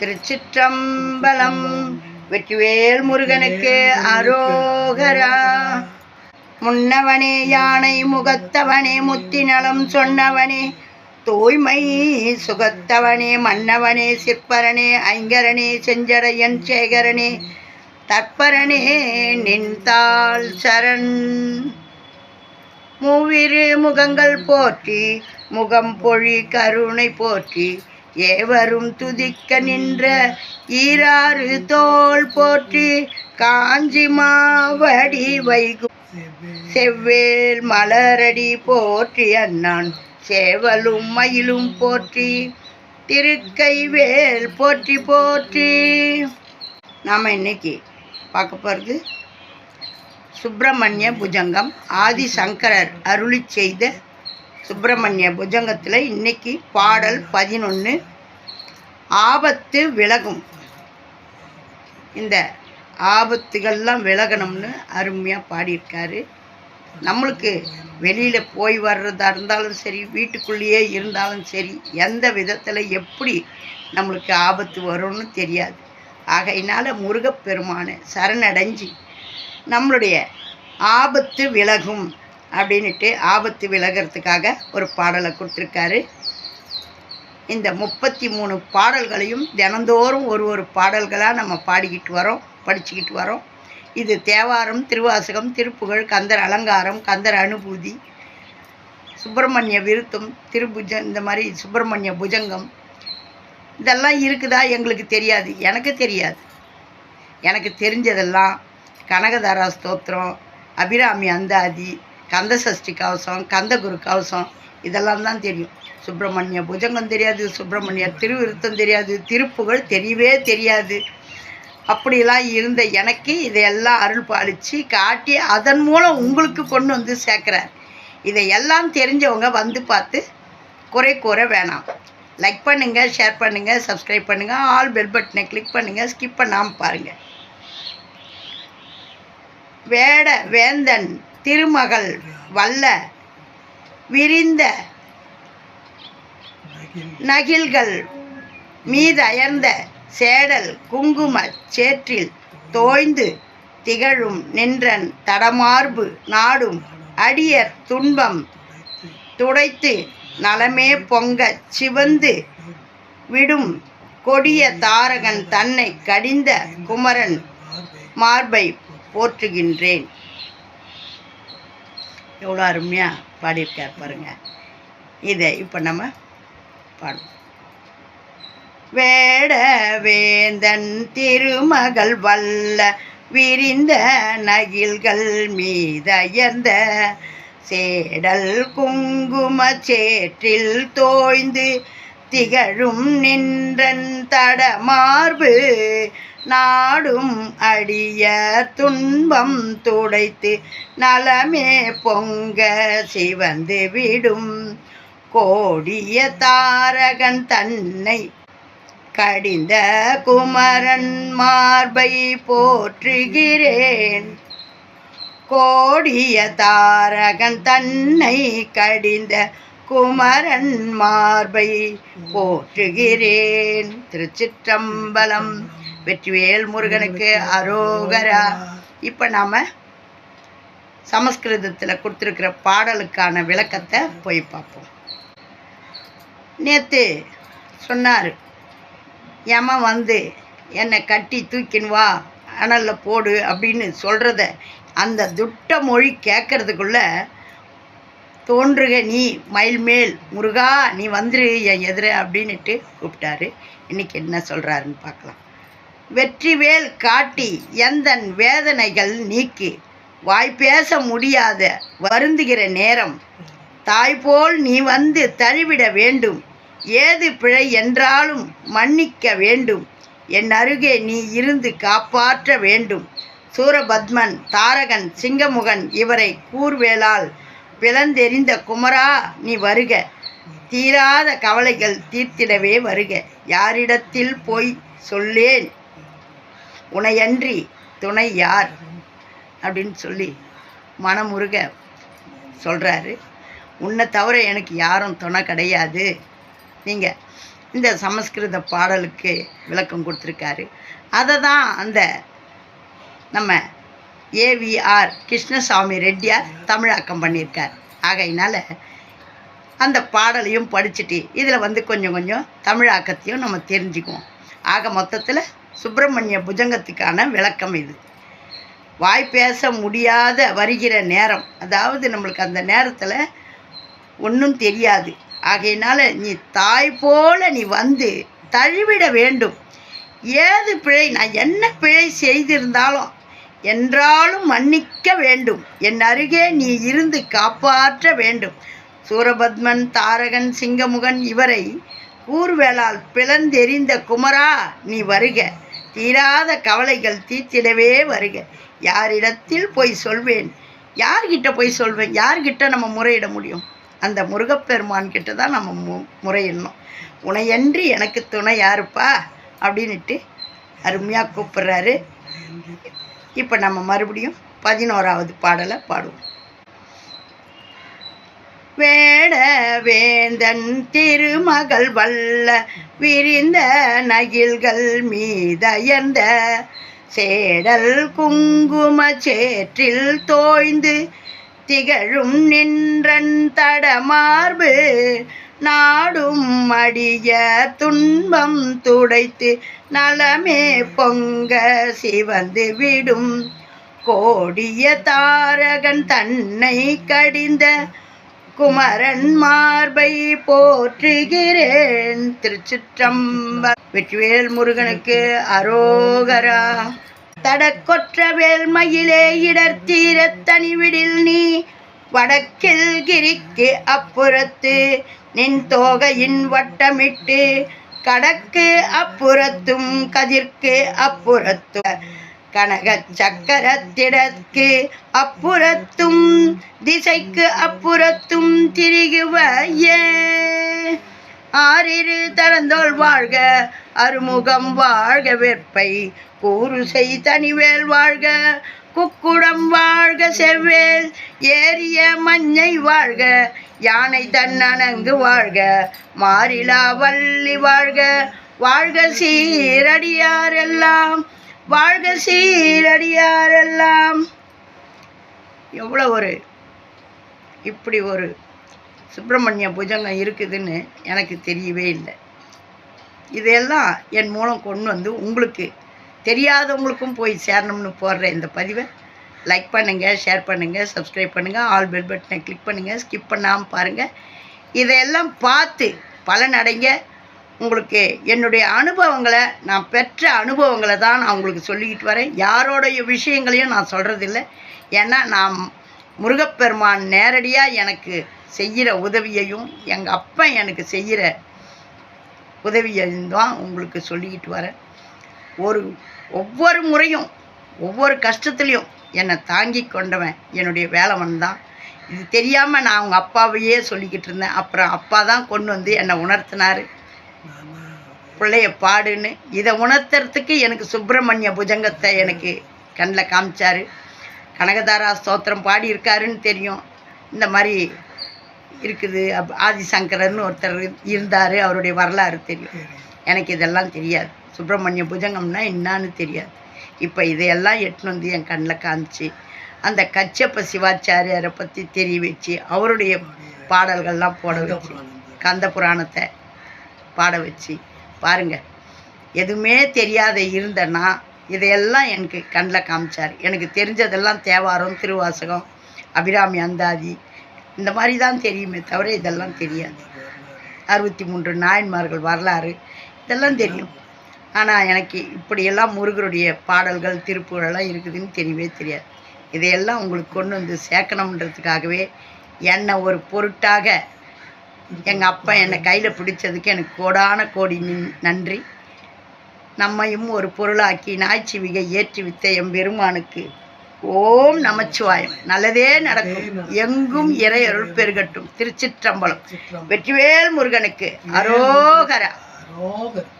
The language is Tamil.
திருச்சிற்றம்பலம். வெற்றிவேல் முருகனுக்கு அரோகரா. முன்னவனே யானை முகத்தவனே முத்தி நலம் சொன்னவனே. தூய்மை சுகத்தவனே மன்னவனே சிற்பரனே ஐங்கரனே செஞ்சடையன் சேகரனே. தற்பரனே நின்றாள் சரண். மூவிரு முகங்கள் போற்றி முகம் பொழி கருணை போற்றி ஏவரும் துதிக்க நின்ற ஈராறு தோள் போற்றி காஞ்சி மாவடி வைகு செவ்வேல் மலரடி போற்றி அண்ணான். சேவலும் மயிலும் போற்றி திருக்கைவேல் போற்றி போற்றி. நாம் இன்னைக்கு பார்க்க போகிறது சுப்பிரமணிய புஜங்கம் ஆதிசங்கரர் அருளி செய்த சுப்பிரமணிய புஜங்கத்தில் இன்னைக்கு பாடல் பதினொன்று ஆபத்து விலகும். இந்த ஆபத்துகள்லாம் விலகணும்னு அருமையாக பாடியிருக்காரு. நம்மளுக்கு வெளியில் போய் வர்றதா இருந்தாலும் சரி வீட்டுக்குள்ளேயே இருந்தாலும் சரி எந்த விதத்தில் எப்படி நம்மளுக்கு ஆபத்து வரும்னு தெரியாது. ஆகையினால் முருகப்பெருமானை சரணடைஞ்சு நம்மளுடைய ஆபத்து விலகும். அப்படின்ட்டு ஆபத்து விலகிறதுக்காக ஒரு பாடலை கொடுத்துருக்காரு. இந்த முப்பத்தி மூணு பாடல்களையும் தினந்தோறும் ஒரு ஒரு பாடல்களாக நம்ம பாடிக்கிட்டு வரோம் படிச்சுக்கிட்டு வரோம். இது தேவாரம் திருவாசகம் திருப்புகழ் கந்தர் அலங்காரம் கந்தர் அனுபூதி சுப்பிரமணிய விருத்தம் திருபுஜ இந்த மாதிரி சுப்பிரமணிய புஜங்கம். இதெல்லாம் இருக்குதா எங்களுக்கு தெரியாது. எனக்கு தெரியாது. எனக்கு தெரிஞ்சதெல்லாம் கனகதாரா ஸ்தோத்திரம் அபிராமி அந்தாதி கந்த சஷ்டி கவசம் கந்தகுரு கவசம் இதெல்லாம் தான் தெரியும். சுப்பிரமணிய புஜங்கம் தெரியாது சுப்பிரமணிய திருவிருத்தம் தெரியாது திருப்புகழ் தெரியவே தெரியாது. அப்படிலாம் இருந்த எனக்கு இதையெல்லாம் அருள் பாலித்து காட்டி அதன் மூலம் உங்களுக்கு கொண்டு வந்து சேர்க்குறார். இதையெல்லாம் தெரிஞ்சவங்க வந்து பார்த்து குறை கூற வேணாம். லைக் பண்ணுங்கள் ஷேர் பண்ணுங்கள் சப்ஸ்கிரைப் பண்ணுங்கள் ஆல் பெல் பட்டனை கிளிக் பண்ணுங்கள் ஸ்கிப் பண்ணாமல் பாருங்கள் வேட வேந்தன் திருமகள் வல்ல விரிந்த நகில்கள் மீதயர்ந்த சேடல் குங்கும சேற்றில் தோய்ந்து திகழும் நின்றன் தடமார்பு நாடும் அடியர் துன்பம் துடைத்து நலமே பொங்கச் சிவந்து விடும் கொடிய தாரகன் தன்னை கடிந்த குமரன் மார்பை போற்றுகின்றேன். எவ்வளோ அருமையாக பாடியிருக்கார் பாருங்கள் இதை இப்போ நம்ம பாடுவோம். வேட வேந்தன் திருமகள் வல்ல விரிந்த நகில்கள் மீதயர்ந்த சேடல் குங்கும சேற்றில் தோய்ந்து திகழும் நின்றன் தடமார்பு நாடும் அடிய துன்பம் துடைத்து நலமே பொங்க சிவந்து விடும். கோடிய தாரகன் தன்னை கடிந்த குமரன் மார்பை போற்றுகிறேன். கோடிய தாரகன் தன்னை கடிந்த குமரன் மார்பை போற்றுகிறேன். திருச்சிற்றம்பலம் வெற்றிவேல் முருகனுக்கு அரோகரா. இப்போ நாம் சமஸ்கிருதத்தில் கொடுத்துருக்கிற பாடலுக்கான விளக்கத்தை போய் பார்ப்போம். நேற்று சொன்னார் யம வந்து என்னை கட்டி தூக்கின்னு வா அனலில் போடு அப்படின்னு சொல்கிறத அந்த துட்ட மொழி கேட்கறதுக்குள்ள தோன்றுக நீ மயில் மேல் முருகா நீ வந்துரு என் எதிர அப்படின்னுட்டு கூப்பிட்டாரு. இன்னைக்கு என்ன சொல்கிறாருன்னு பார்க்கலாம். வெற்றிவேல் காட்டி எந்தன் வேதனைகள் நீக்கி? வாய் பேச முடியாத வருந்துகிற நேரம். தாய்போல் நீ வந்து தழுவிட வேண்டும். ஏது பிழை என்றாலும் மன்னிக்க வேண்டும். என் அருகே நீ இருந்து காப்பாற்ற வேண்டும். சூரபத்மன் தாரகன் சிங்கமுகன் இவரை கூர்வேளால் பிளந்தெறிந்த குமரா நீ வருக. தீராத கவலைகள் தீர்த்திடவே வருக. யாரிடத்தில் போய் சொல்லேன்? உனையன்றி துணை யார்? அப்படின்னு சொல்லி மனமுருக சொல்கிறாரு உன்னை தவிர எனக்கு யாரும் துணை கிடையாது. நீங்கள் இந்த சமஸ்கிருத பாடலுக்கு விளக்கம் கொடுத்துருக்காரு. அதை தான் அந்த நம்ம ஏவிஆர் கிருஷ்ணசாமி ரெட்டியார் தமிழாக்கம் பண்ணியிருக்கார். ஆகையினால அந்த பாடலையும் படிச்சுட்டு இதில் வந்து கொஞ்சம் கொஞ்சம் தமிழாக்கத்தையும் நம்ம தெரிஞ்சுக்குவோம். ஆக மொத்தத்தில் சுப்பிரமணிய புஜங்கத்துக்கான விளக்கம் இது. வாய் பேச முடியாத வருகிற நேரம். அதாவது நம்மளுக்கு அந்த நேரத்தில் ஒன்றும் தெரியாது. ஆகையினால நீ தாய் போல நீ வந்து தழுவிட வேண்டும். ஏது பிழை? நான் என்ன பிழை செய்திருந்தாலும் என்றாலும் மன்னிக்க வேண்டும். என் அருகே நீ இருந்து காப்பாற்ற வேண்டும். சூரபத்மன் தாரகன் சிங்கமுகன் இவரை கூர்வேளால் பிளந்தெறிந்த குமரா நீ வருக. தீராத கவலைகள் தீர்த்திடவே வருக. யாரிடத்தில் போய் சொல்வேன்? யார்கிட்ட போய் சொல்வேன்? யார்கிட்ட நம்ம முறையிட முடியும்? அந்த முருகப்பெருமான் கிட்ட தான் நம்ம மு முறையிடணும். உனையன்றி எனக்கு துணை யாருப்பா? அப்படின்ட்டு அருமையாக கூப்பிட்றாரு. இப்போ நம்ம மறுபடியும் பதினோராவது பாடலை பாடுவோம். வேட வேந்தன் திருமகள் வல்ல விரிந்த நகில்கள் மீதயர்ந்த சேடல் குங்கும சேற்றில் தோய்ந்து திகழும் நின்றன் தடமார்பு நாடும் அடிய துன்பம் துடைத்து நலமே பொங்க சிவந்து விடும். கோடிய தாரகன் தன்னை கடிந்த குமரன் மார்பை போற்றுகிறேன். திருச்சிற்றம்ப வெற்றிவேல் முருகனுக்கு அரோகரா. தடக்கொற்ற வேல்மையிலே இடர்த்தீர தீரத் தனிவிடில் நீ வடக்கில் கிரிக்கு அப்புறத்து. நின் தோகையின் வட்டமிட்டு கடக்கு அப்புறத்தும் கதிர்க்கு அப்புறத்தும் கனக சக்கரத்திடற்கு அப்புறத்தும் திசைக்கு அப்புறத்தும் திரிகுவையே. ஆறிரு தரந்தோல் வாழ்க அருமுகம் வாழ்க வெப்பை கூறுசை தனிவேல் வாழ்க குக்குடம் வாழ்க செவ்வேல் ஏறிய மஞ்சை வாழ்க யானை தன்னனங்கு வாழ்க மாறிலா வள்ளி வாழ்க வாழ்க சீரடியாரெல்லாம். வாழ்க சீரடியாரெல்லாம். எவ்வளோ ஒரு இப்படி ஒரு சுப்பிரமணிய புஜங்கம் இருக்குதுன்னு எனக்கு தெரியவே இல்லை. இதையெல்லாம் என் மூலம் கொண்டு வந்து உங்களுக்கு தெரியாதவங்களுக்கும் போய் சேரணும்னு போடுற இந்த பதிவை லைக் பண்ணுங்கள் ஷேர் பண்ணுங்கள் சப்ஸ்கிரைப் பண்ணுங்கள் ஆல் பெல் பட்டனை கிளிக் பண்ணுங்கள் ஸ்கிப் பண்ணாமல் பாருங்கள் இதையெல்லாம் பார்த்து பலனடைங்க. உங்களுக்கு என்னுடைய அனுபவங்களை நான் பெற்ற அனுபவங்களை தான் நான் உங்களுக்கு சொல்லிக்கிட்டு வரேன். யாரோடைய விஷயங்களையும் நான் சொல்கிறதில்ல ஏன்னா நான் முருகப்பெருமான் நேரடியாக எனக்கு செய்கிற உதவியையும் எங்கள் அப்பா எனக்கு செய்கிற உதவியையும் தான் உங்களுக்கு சொல்லிக்கிட்டு வரேன். ஒரு ஒவ்வொரு முறையும் ஒவ்வொரு கஷ்டத்துலேயும் என்னை தாங்கி கொண்டவன் என்னுடைய வேலைவன் தான். இது தெரியாமல் நான் அவங்க அப்பாவையே சொல்லிக்கிட்டு இருந்தேன். அப்புறம் அப்பா தான் கொண்டு வந்து என்னை உணர்த்தினார். பிள்ளைய பாடுன்னு இதை உணர்த்துறதுக்கு எனக்கு சுப்பிரமணிய புஜங்கத்தை எனக்கு கண்ணில் காமிச்சாரு. கனகதாரா ஸ்தோத்திரம் பாடியிருக்காருன்னு தெரியும். இந்த மாதிரி இருக்குது. அப் ஆதிசங்கரர்னு ஒருத்தர் இருந்தார். அவருடைய வரலாறு தெரியும். எனக்கு இதெல்லாம் தெரியாது. சுப்பிரமணிய புஜங்கம்னா என்னான்னு தெரியாது. இப்போ இதையெல்லாம் எட்டுன்னு வந்து என் கண்ணில் காமிச்சு அந்த கச்சப்ப சிவாச்சாரியாரை பற்றி தெரிய வச்சு அவருடைய பாடல்கள்லாம் போட வச்சு கந்த புராணத்தை பாட வச்சு. பாருங்க. எதுவுமே தெரியாத இருந்தேன்னா இதையெல்லாம் எனக்கு கண்ணில் காமிச்சார். எனக்கு தெரிஞ்சதெல்லாம் தேவாரம் திருவாசகம் அபிராமி அந்தாதி இந்த மாதிரி தான் தெரியுமே தவிர இதெல்லாம் தெரியாது. அறுபத்தி மூன்று நாயன்மார்கள் வரலாறு இதெல்லாம் தெரியும். ஆனால் எனக்கு இப்படியெல்லாம் முருகருடைய பாடல்கள் திருப்புகளெல்லாம் இருக்குதுன்னு தெரியவே தெரியாது. இதையெல்லாம் உங்களுக்கு கொண்டு வந்து சேர்க்கணுன்றதுக்காகவே என்னை ஒரு பொருட்டாக எங்கள் அப்பா என்னை கையில் பிடிச்சதுக்கு எனக்கு கோடான கோடி நின்- நன்றி. நம்மையும் ஒரு பொருளாக்கி நாய்ச்சிவிகை ஏற்றி வித்த எம்பெருமானுக்கு ஓம் நமச்சிவாயம். நல்லதே நடக்கும். எங்கும் இறையருள் பெருகட்டும். திருச்சிற்றம்பலம். வெற்றிவேல் முருகனுக்கு. அரோகரா. ரோகர்